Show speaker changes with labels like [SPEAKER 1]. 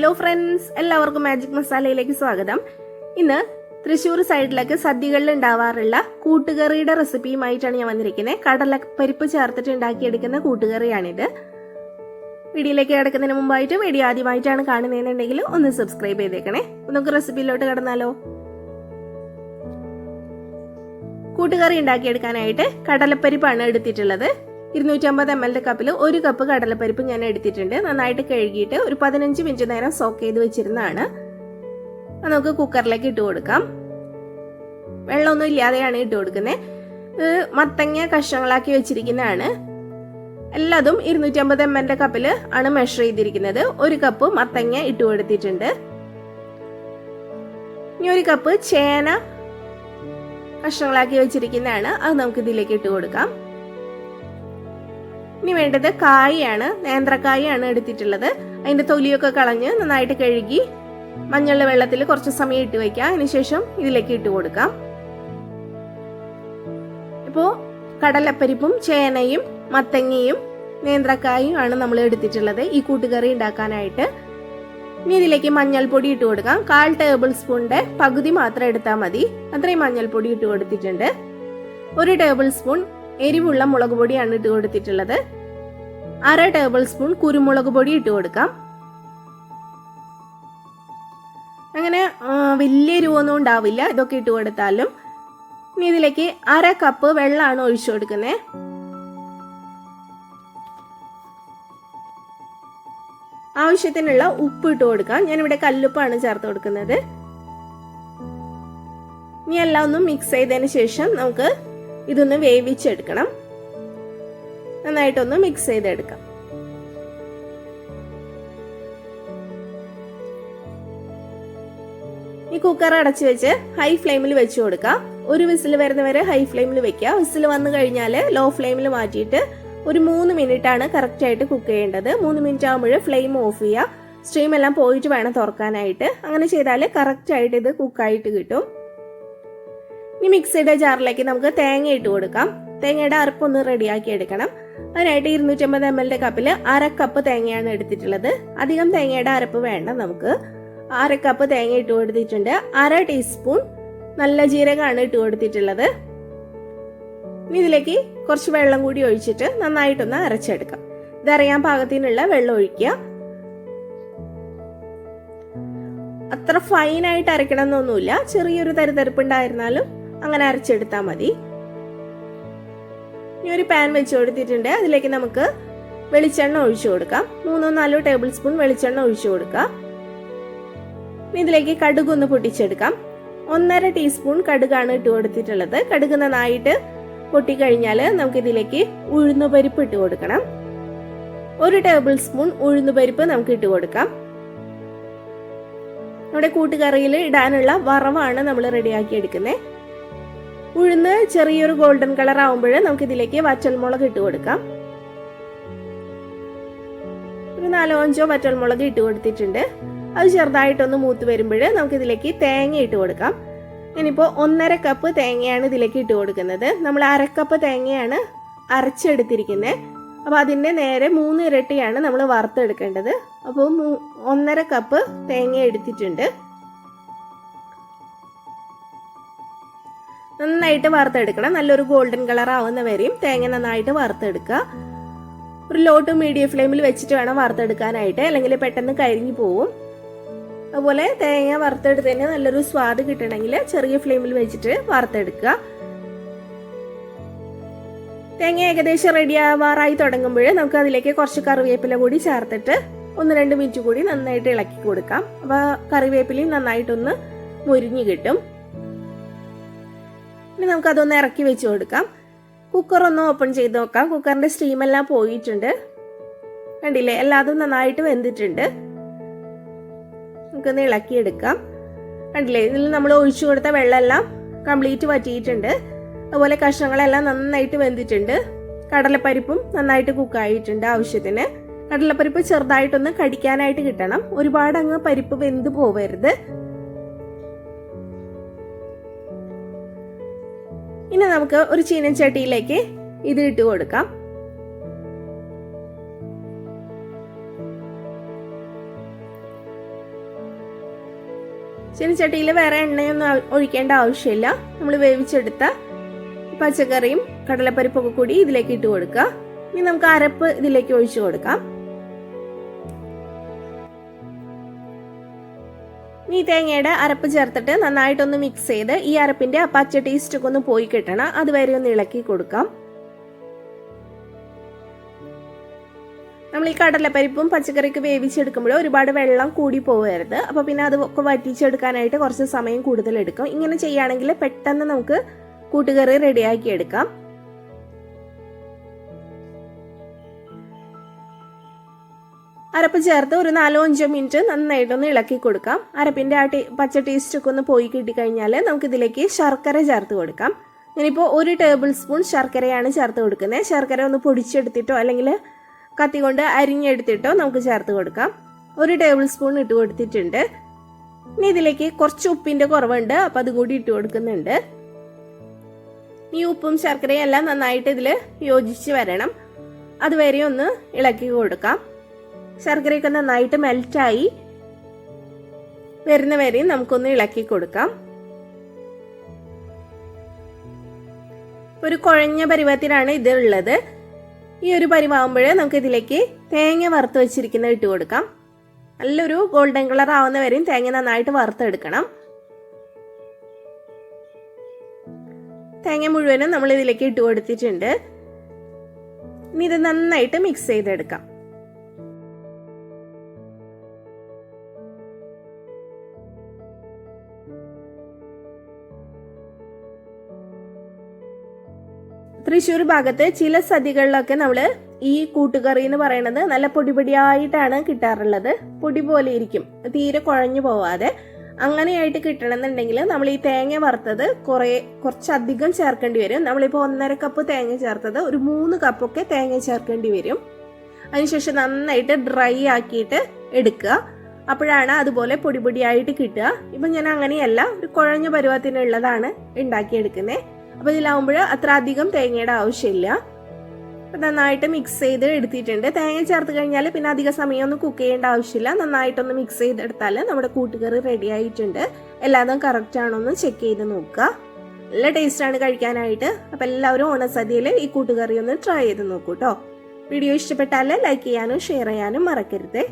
[SPEAKER 1] Hello friends എല്ലാവർക്കും magic മസാലയിലേക്ക് സ്വാഗതം. ഇന്ന് തൃശ്ശൂർ സൈഡിലൊക്കെ സദ്യകളിൽ ഉണ്ടാവാറുള്ള കൂട്ടുകറിയുടെ റെസിപ്പിയുമായിട്ടാണ് ഞാൻ വന്നിരിക്കുന്നത്. കടലപ്പരിപ്പ് ചേർത്തിട്ട് ഉണ്ടാക്കിയെടുക്കുന്ന കൂട്ടുകറിയാണിത്. വീഡിയോയിലേക്ക് കിടക്കുന്നതിന് മുമ്പായിട്ട് വീഡിയോ ആദ്യമായിട്ടാണ് കാണുന്നതെന്നുണ്ടെങ്കിൽ ഒന്ന് സബ്സ്ക്രൈബ് ചെയ്തേക്കണേ. നമുക്ക് റെസിപ്പിയിലോട്ട് കടന്നാലോ? കൂട്ടുകറി ഉണ്ടാക്കിയെടുക്കാനായിട്ട് കടലപ്പരിപ്പാണ് എടുത്തിട്ടുള്ളത്. ഇരുന്നൂറ്റമ്പത് എം എൽ കപ്പിൽ ഒരു കപ്പ് കടലപ്പരിപ്പ് ഞാൻ എടുത്തിട്ടുണ്ട്. നന്നായിട്ട് കഴുകിയിട്ട് ഒരു പതിനഞ്ച് മിനിറ്റ് നേരം സോക്ക് ചെയ്ത് വെച്ചിരുന്നതാണ്. നമുക്ക് കുക്കറിലേക്ക് ഇട്ട് കൊടുക്കാം. വെള്ളമൊന്നും ഇല്ലാതെയാണ് ഇട്ട് കൊടുക്കുന്നത് മത്തങ്ങ കഷ്ണങ്ങളാക്കി വെച്ചിരിക്കുന്നതാണ്. എല്ലാതും ഇരുന്നൂറ്റമ്പത് എം എൽ കപ്പിൽ ആണ് മെഷർ ചെയ്തിരിക്കുന്നത്. ഒരു കപ്പ് മത്തങ്ങ ഇട്ട് കൊടുത്തിട്ടുണ്ട്. ഇനി ഒരു കപ്പ് ചേന കഷ്ണങ്ങളാക്കി വെച്ചിരിക്കുന്നതാണ്. അത് നമുക്ക് ഇതിലേക്ക് ഇട്ട് കൊടുക്കാം. ഇനി വേണ്ടത് കായാണ് നേന്ത്രക്കായാണ് എടുത്തിട്ടുള്ളത്. അതിന്റെ തൊലിയൊക്കെ കളഞ്ഞ് നന്നായിട്ട് കഴുകി മഞ്ഞളുടെ വെള്ളത്തിൽ കുറച്ച് സമയം ഇട്ട് വയ്ക്കാം. അതിനുശേഷം ഇതിലേക്ക് ഇട്ട് കൊടുക്കാം. ഇപ്പോ കടലപ്പരിപ്പും ചേനയും മത്തങ്ങയും നേന്ത്രക്കായും ആണ് നമ്മൾ എടുത്തിട്ടുള്ളത് ഈ കൂട്ടുകറി ഉണ്ടാക്കാനായിട്ട്. ഇനി ഇതിലേക്ക് മഞ്ഞൾപ്പൊടി ഇട്ട് കൊടുക്കാം. കാൽ ടേബിൾ സ്പൂണിന്റെ പകുതി മാത്രം എടുത്താൽ മതി. അത്രയും മഞ്ഞൾപ്പൊടി ഇട്ട് കൊടുത്തിട്ടുണ്ട്. ഒരു ടേബിൾ സ്പൂൺ എരിവുള്ള മുളക് പൊടിയാണ് ഇട്ട് കൊടുത്തിട്ടുള്ളത്. അര ടേബിൾ സ്പൂൺ കുരുമുളക് പൊടി ഇട്ട് കൊടുക്കാം. അങ്ങനെ വലിയ രൂപമൊന്നും ഉണ്ടാവില്ല. ഇതൊക്കെ ഇട്ട് കൊടുത്താലും ഇനി ഇതിലേക്ക് അര കപ്പ് വെള്ളമാണ് ഒഴിച്ചു കൊടുക്കുന്നത് ആവശ്യത്തിനുള്ള ഉപ്പ് ഇട്ട് കൊടുക്കാം. ഞാനിവിടെ കല്ലുപ്പാണ് ചേർത്ത് കൊടുക്കുന്നത്. ഇനി എല്ലാം ഒന്ന് മിക്സ് ചെയ്തതിന് ശേഷം നമുക്ക് ഇതൊന്ന് വേവിച്ചെടുക്കണം. നന്നായിട്ടൊന്ന് മിക്സ് ചെയ്തെടുക്കാം. ഈ കുക്കർ അടച്ചു വെച്ച് ഹൈ ഫ്ലെയിമിൽ വെച്ച് കൊടുക്കാം. ഒരു വിസിൽ വരുന്നവരെ ഹൈ ഫ്ലെയിമിൽ വെക്കുക. വിസിൽ വന്നു കഴിഞ്ഞാൽ ലോ ഫ്ലെയിമിൽ മാറ്റിയിട്ട് ഒരു മൂന്ന് മിനിറ്റ് ആണ് കറക്റ്റ് ആയിട്ട് കുക്ക് ചെയ്യേണ്ടത്. മൂന്ന് മിനിറ്റ് ആകുമ്പോൾ ഫ്ലെയിം ഓഫ് ചെയ്യുക. സ്ട്രീം എല്ലാം പോയിട്ട് വേണം തുറക്കാനായിട്ട്. അങ്ങനെ ചെയ്താൽ കറക്റ്റ് ആയിട്ട് ഇത് കുക്കായിട്ട് കിട്ടും. ഇനി മിക്സിയുടെ ജാറിലേക്ക് നമുക്ക് തേങ്ങ ഇട്ട് കൊടുക്കാം. തേങ്ങയുടെ അരപ്പൊന്ന് റെഡിയാക്കി എടുക്കണം. അതിനായിട്ട് ഇരുന്നൂറ്റമ്പത് എം എല്ലിന്റെ കപ്പിൽ അര കപ്പ് തേങ്ങയാണ് എടുത്തിട്ടുള്ളത്. അധികം തേങ്ങയുടെ അരപ്പ് വേണ്ട നമുക്ക്. അര കപ്പ് തേങ്ങ ഇട്ട് കൊടുത്തിട്ടുണ്ട്. അര ടീസ്പൂൺ നല്ല ജീരകമാണ് ഇട്ട് കൊടുത്തിട്ടുള്ളത്. ഇനി ഇതിലേക്ക് കുറച്ച് വെള്ളം കൂടി ഒഴിച്ചിട്ട് നന്നായിട്ടൊന്ന് അരച്ചെടുക്കാം. ഇതറിയാൻ പാകത്തിനുള്ള വെള്ളം ഒഴിക്കുക. അത്ര ഫൈനായിട്ട് അരക്കണം എന്നൊന്നുമില്ല ചെറിയൊരു തരിതരിപ്പുണ്ടായിരുന്നാലും അങ്ങനെ അരച്ചെടുത്താൽ മതി. ഇനി ഒരു പാൻ വെച്ച് കൊടുത്തിട്ടുണ്ട് അതിലേക്ക് നമുക്ക് വെളിച്ചെണ്ണ ഒഴിച്ചു കൊടുക്കാം. മൂന്നോ നാലോ ടേബിൾ സ്പൂൺ വെളിച്ചെണ്ണ ഒഴിച്ചു കൊടുക്കാം. ഇതിലേക്ക് കടുക് ഒന്ന് പൊട്ടിച്ചെടുക്കാം. ഒന്നര ടീസ്പൂൺ കടുകാണ് ഇട്ട് കൊടുത്തിട്ടുള്ളത്. കടുക് നന്നായിട്ട് പൊട്ടിക്കഴിഞ്ഞാൽ നമുക്ക് ഇതിലേക്ക് ഉഴുന്നുപരിപ്പ് ഇട്ട് കൊടുക്കണം. ഒരു ടേബിൾ സ്പൂൺ ഉഴുന്നുപരിപ്പ് നമുക്ക് ഇട്ട് കൊടുക്കാം. നമ്മുടെ കൂട്ടുകറിയിൽ ഇടാനുള്ള വറവാണ് നമ്മൾ റെഡിയാക്കി എടുക്കുന്നത് ഉഴുന്ന് ചെറിയൊരു ഗോൾഡൻ കളർ ആവുമ്പോൾ നമുക്ക് ഇതിലേക്ക് വറ്റൽമുളക് ഇട്ട് കൊടുക്കാം. ഒരു നാലോ അഞ്ചോ വറ്റൽമുളക് ഇട്ട് കൊടുത്തിട്ടുണ്ട്. അത് ചെറുതായിട്ടൊന്ന് മൂത്ത് വരുമ്പോൾ നമുക്ക് ഇതിലേക്ക് തേങ്ങ ഇട്ട് കൊടുക്കാം. ഇനിയിപ്പോൾ ഒന്നര കപ്പ് തേങ്ങയാണ് ഇതിലേക്ക് ഇട്ട് കൊടുക്കുന്നത്. നമ്മൾ അരക്കപ്പ് തേങ്ങയാണ് അരച്ചെടുത്തിരിക്കുന്നത് അപ്പോൾ അതിന്റെ നേരെ മൂന്ന് ഇരട്ടിയാണ് നമ്മൾ വറുത്തെടുക്കേണ്ടത്. അപ്പോൾ ഒന്നര കപ്പ് തേങ്ങ എടുത്തിട്ടുണ്ട്. നന്നായിട്ട് വറുത്തെടുക്കണം. നല്ലൊരു ഗോൾഡൻ കളർ ആവുന്ന വരെയും തേങ്ങ നന്നായിട്ട് വറുത്തെടുക്കുക. ഒരു ലോ ടു മീഡിയം ഫ്ലെയിമിൽ വെച്ചിട്ട് വേണം വറുത്തെടുക്കാനായിട്ട്. അല്ലെങ്കിൽ പെട്ടെന്ന് കരിഞ്ഞു പോവും. അതുപോലെ തേങ്ങ വറുത്തെടുത്തതിന് നല്ലൊരു സ്വാദ് കിട്ടണമെങ്കിൽ ചെറിയ ഫ്ലെയിമിൽ വെച്ചിട്ട് വറുത്തെടുക്കുക. തേങ്ങ ഏകദേശം റെഡി ആവാറായി തുടങ്ങുമ്പോൾ നമുക്ക് അതിലേക്ക് കുറച്ച് കറിവേപ്പില കൂടി ചേർത്തിട്ട് ഒന്ന് രണ്ട് മിനിറ്റ് കൂടി നന്നായിട്ട് ഇളക്കി കൊടുക്കാം. അപ്പോൾ കറിവേപ്പിലയും നന്നായിട്ടൊന്ന് മുരിഞ്ഞു കിട്ടും. ഇനി നമുക്ക് അതൊന്ന് ഇറക്കി വെച്ച് കൊടുക്കാം. കുക്കർ ഒന്ന് ഓപ്പൺ ചെയ്ത് നോക്കാം. കുക്കറിന്റെ സ്റ്റീമെല്ലാം പോയിട്ടുണ്ട്. കണ്ടില്ലേ? എല്ലാതും നന്നായിട്ട് വെന്തിട്ടുണ്ട്. നമുക്കൊന്ന് ഇളക്കിയെടുക്കാം. കണ്ടില്ലേ? ഇതിൽ നമ്മൾ ഒഴിച്ചു കൊടുത്ത വെള്ളമെല്ലാം കംപ്ലീറ്റ് വറ്റിയിട്ടുണ്ട്. അതുപോലെ കഷ്ണങ്ങളെല്ലാം നന്നായിട്ട് വെന്തിട്ടുണ്ട്. കടലപ്പരിപ്പും നന്നായിട്ട് കുക്കായിട്ടുണ്ട് ആവശ്യത്തിന്. കടലപ്പരിപ്പ് ചെറുതായിട്ടൊന്ന് കടിക്കാനായിട്ട് കിട്ടണം. ഒരുപാട് അങ്ങ് പരിപ്പ് വെന്ത് പോവരുത്. ഇനി നമുക്ക് ഒരു ചീനച്ചട്ടിയിലേക്ക് ഇത് ഇട്ട് കൊടുക്കാം. ചീനച്ചട്ടിയിൽ വേറെ എണ്ണയൊന്നും ഒഴിക്കേണ്ട ആവശ്യമില്ല. നമ്മൾ വേവിച്ചെടുത്ത പച്ചക്കറിയും കടലപ്പരിപ്പൊക്കെ കൂടി ഇതിലേക്ക് ഇട്ട് കൊടുക്കുക. ഇനി നമുക്ക് അരപ്പ് ഇതിലേക്ക് ഒഴിച്ചു കൊടുക്കാം. ഈ തേങ്ങയുടെ അരപ്പ് ചേർത്തിട്ട് നന്നായിട്ടൊന്ന് മിക്സ് ചെയ്ത് ഈ അരപ്പിന്റെ പച്ച ടേസ്റ്റൊക്കെ ഒന്ന് പോയി കിട്ടണം. അതുവരെ ഒന്ന് ഇളക്കി കൊടുക്കാം. നമ്മൾ ഈ കടലപ്പരിപ്പും പച്ചക്കറിക്ക് വേവിച്ചെടുക്കുമ്പോൾ ഒരുപാട് വെള്ളം കൂടി പോകരുത് അപ്പോൾ പിന്നെ അത് ഒക്കെ വറ്റിച്ചെടുക്കാനായിട്ട് കുറച്ച് സമയം കൂടുതൽ എടുക്കും. ഇങ്ങനെ ചെയ്യുകയാണെങ്കിൽ പെട്ടെന്ന് നമുക്ക് കൂട്ടുകറി റെഡിയാക്കി എടുക്കാം. അരപ്പ് ചേർത്ത് ഒരു നാലോ അഞ്ചോ മിനിറ്റ് നന്നായിട്ടൊന്ന് ഇളക്കി കൊടുക്കാം. അരപ്പിന്റെ ആ ടേ- പച്ച ടേസ്റ്റ് ഒക്കെ ഒന്ന് പോയി കിട്ടിക്കഴിഞ്ഞാൽ നമുക്ക് ഇതിലേക്ക് ശർക്കര ചേർത്ത് കൊടുക്കാം. ഞാനിപ്പോൾ ഒരു ടേബിൾ സ്പൂൺ ശർക്കരയാണ് ചേർത്ത് കൊടുക്കുന്നത് ശർക്കര ഒന്ന് പൊടിച്ചെടുത്തിട്ടോ അല്ലെങ്കിൽ കത്തി കൊണ്ട് അരിഞ്ഞെടുത്തിട്ടോ നമുക്ക് ചേർത്ത് കൊടുക്കാം. ഒരു ടേബിൾ സ്പൂൺ ഇട്ട് കൊടുത്തിട്ടുണ്ട്. ഇനി ഇതിലേക്ക് കുറച്ച് ഉപ്പിന്റെ കുറവുണ്ട്. അപ്പോൾ അതുകൂടി ഇട്ട് കൊടുക്കുന്നുണ്ട്. ഈ ഉപ്പും ശർക്കരയും എല്ലാം നന്നായിട്ട് ഇതിൽ യോജിച്ച് വരണം. അതുവരെ ഒന്ന് ഇളക്കി കൊടുക്കാം. ശർക്കരയൊക്കെ നന്നായിട്ട് മെൽറ്റായി വരുന്ന വരെയും നമുക്കൊന്ന് ഇളക്കി കൊടുക്കാം. ഒരു കുഴഞ്ഞ പരുവത്തിലാണ് ഇത് ഉള്ളത്. ഈ ഒരു പരിവാകുമ്പോൾ നമുക്ക് ഇതിലേക്ക് തേങ്ങ വറുത്ത് വെച്ചിരിക്കുന്നത് ഇട്ട് കൊടുക്കാം. നല്ലൊരു ഗോൾഡൻ കളർ ആവുന്ന വരെയും തേങ്ങ നന്നായിട്ട് വറുത്തെടുക്കണം. തേങ്ങ മുഴുവനും നമ്മൾ ഇതിലേക്ക് ഇട്ട് കൊടുത്തിട്ടുണ്ട്. ഇനി ഇത് നന്നായിട്ട് മിക്സ് ചെയ്തെടുക്കാം. തൃശ്ശൂർ ഭാഗത്ത് ചില സദ്യകളിലൊക്കെ നമ്മൾ ഈ കൂട്ടുകറി എന്ന് പറയുന്നത് നല്ല പൊടിപൊടിയായിട്ടാണ് കിട്ടാറുള്ളത്. പൊടി പോലെ ഇരിക്കും. തീരെ കുഴഞ്ഞു പോവാതെ. അങ്ങനെയായിട്ട് കിട്ടണമെന്നുണ്ടെങ്കിൽ നമ്മൾ ഈ തേങ്ങ വറുത്തത് കുറേ കുറച്ചധികം ചേർക്കേണ്ടി വരും. നമ്മളിപ്പോൾ ഒന്നര കപ്പ് തേങ്ങ ചേർത്തത് ഒരു മൂന്ന് കപ്പൊക്കെ തേങ്ങ ചേർക്കേണ്ടി വരും. അതിനുശേഷം നന്നായിട്ട് ഡ്രൈ ആക്കിയിട്ട് എടുക്കുക. അപ്പോഴാണ് അതുപോലെ പൊടിപൊടിയായിട്ട് കിട്ടുക. ഇപ്പം ഞാൻ അങ്ങനെയല്ല ഒരു കുഴഞ്ഞ പരുവത്തിനുള്ളതാണ് ഉണ്ടാക്കിയെടുക്കുന്നത്. അപ്പോൾ ഇതിലാവുമ്പോൾ അത്ര അധികം തേങ്ങയുടെ ആവശ്യമില്ല. അപ്പം നന്നായിട്ട് മിക്സ് ചെയ്ത് എടുത്തിട്ടുണ്ട്. തേങ്ങ ചേർത്ത് കഴിഞ്ഞാൽ പിന്നെ അധിക സമയമൊന്നും കുക്ക് ചെയ്യേണ്ട ആവശ്യമില്ല. നന്നായിട്ടൊന്ന് മിക്സ് ചെയ്തെടുത്താൽ നമ്മുടെ കൂട്ടുകറി റെഡി ആയിട്ടുണ്ട്. എല്ലാതും കറക്റ്റ് ആണോ എന്ന് ചെക്ക് ചെയ്ത് നോക്കുക. നല്ല ടേസ്റ്റാണ് കഴിക്കാനായിട്ട്. അപ്പം എല്ലാവരും ഓണസദ്യയിൽ ഈ കൂട്ടുകറി ഒന്ന് ട്രൈ ചെയ്ത് നോക്കൂ കേട്ടോ വീഡിയോ ഇഷ്ടപ്പെട്ടാൽ ലൈക്ക് ചെയ്യാനും ഷെയർ ചെയ്യാനും മറക്കരുത്.